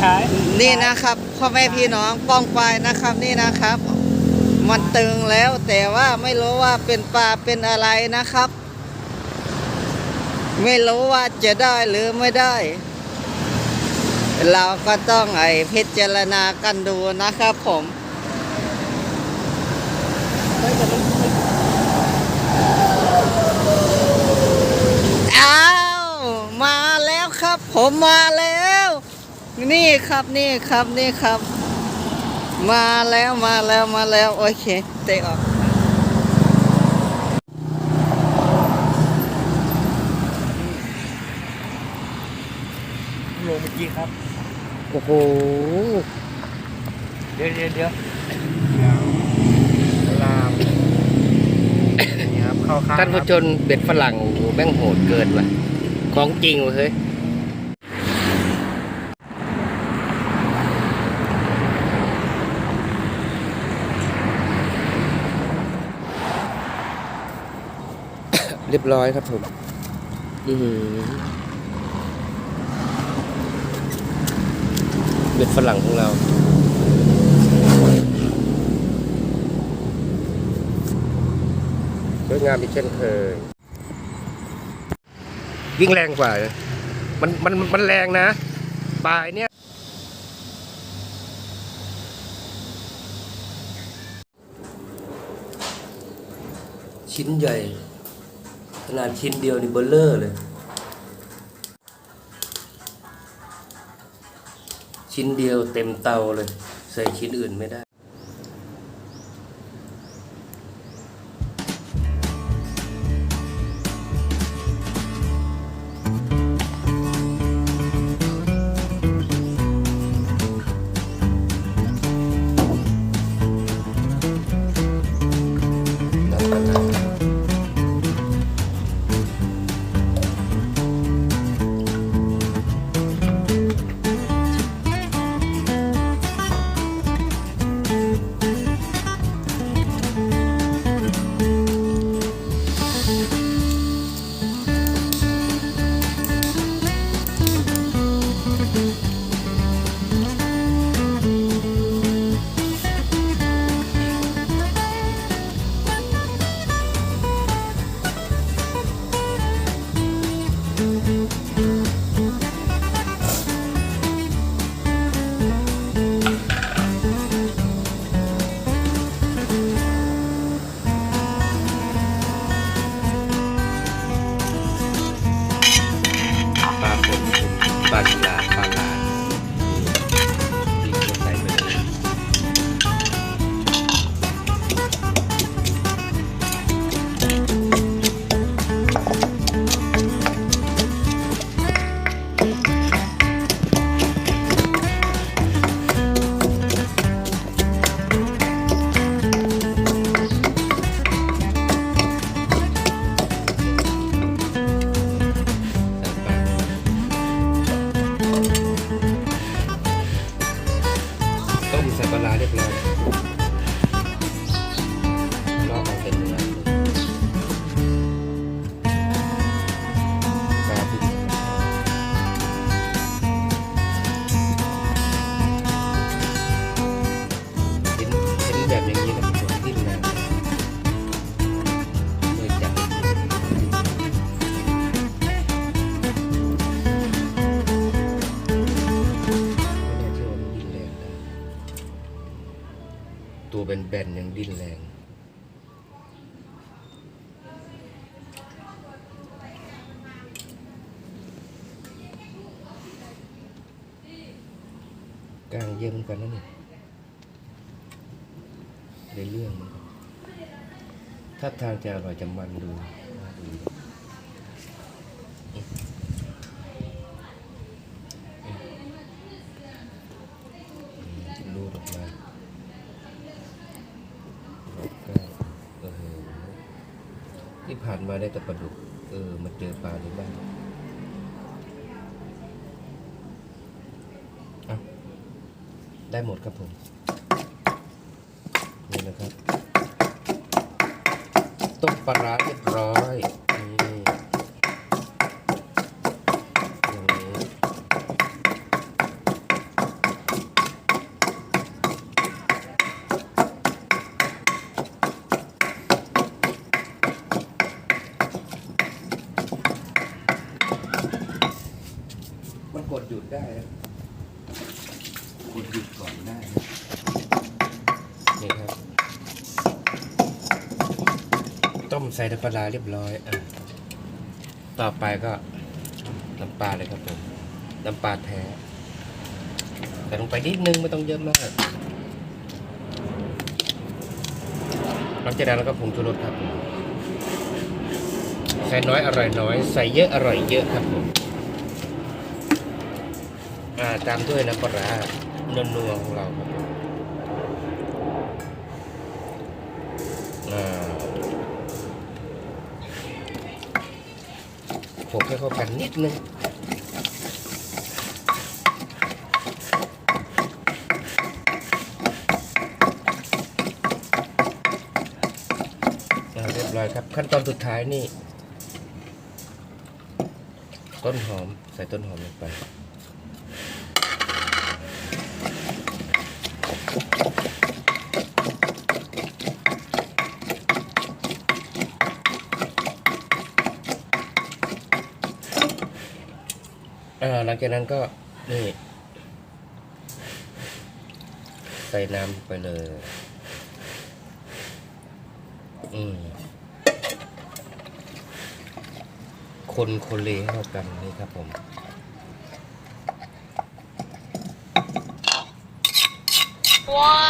ขายนี่นะครับพ่อแม่พี่น้องป้องปลายนะครับนี่นะครับ มันตึงแล้วแต่ว่าไม่รู้ว่าเป็นปลาเป็นอะไรนะครับ ไม่รู้ว่าจะได้หรือไม่ได้ เราก็ต้องไอพิจารณากันดูนะครับผมอ้าวมาแล้วครับ ผมมาแล้ว นี่ครับนี่ครับนี่ครับ มาแล้วมาแล้วมาแล้ว โอเค เตะออกโลเมื่อกี้ครับ โอ้โห เดี๋ยวเดี๋ยวเดี๋ยวลามนี่ครับเข้าข้างท่านผู้ชนเบ็ดฝรั่งโอ้โหแม่งโหดเกินว่ะ ของจริงว่ะเฮ้ย เรียบร้อยครับผม อือหือเบ็ดฝรั่งของเราสวยงามอีกเช่นเคยวิ่งแรงกว่าเลยมันมันมันแรงนะ ปลายเนี้ยชิ้นใหญ่ข นาดชิ้นเดียวนี่เบลเลอร์เลย ชิ้นเดียวเต็มเตาเลย ใส่ชิ้นอื่นไม่ได้ ต้ม แบนๆยังดิ้นแรง กลางเยี่ยมกันนะเนี่ยในเรื่องมันถ้าทางจะอร่อยจะมันดูน่าดูรูดออกมาก็เออ ที่ผ่านมาได้แต่ปลาดุก เออ มาเจอปลาในบ้านอ่ได้หมดครับผม นี่นะครับ ต้มปลาร้าเรียบร้อยนี่อย่างนี้ มันกดหยุดได้นะกดหยุดก่อนได้นะนี่ครับ ต้มใส่น้ำปลาเรียบร้อยอะต่อไปก็น้ำปลาเลยครับผมน้ำปลาแท้แต่ลงไปนิดนึงไม่ต้องเยอะมากหลังจากนั้นเราก็ผงชูรสครับใส่น้อยอร่อยน้อย ใส่เยอะอร่อยเยอะครับผม อ่าตามด้วยน้ำปลาร้านัวของเราครับผมให้เข้ากันนิดนึงเรียบร้อยครับ ขั้นตอนสุดท้ายนี่ ต้นหอมใส่ต้นหอมลงไป ลังจากนั้นก็นี่ ใส่น้ำไปเลย อืม คนคนเลให้เข้ากันนี่ครับผมว้า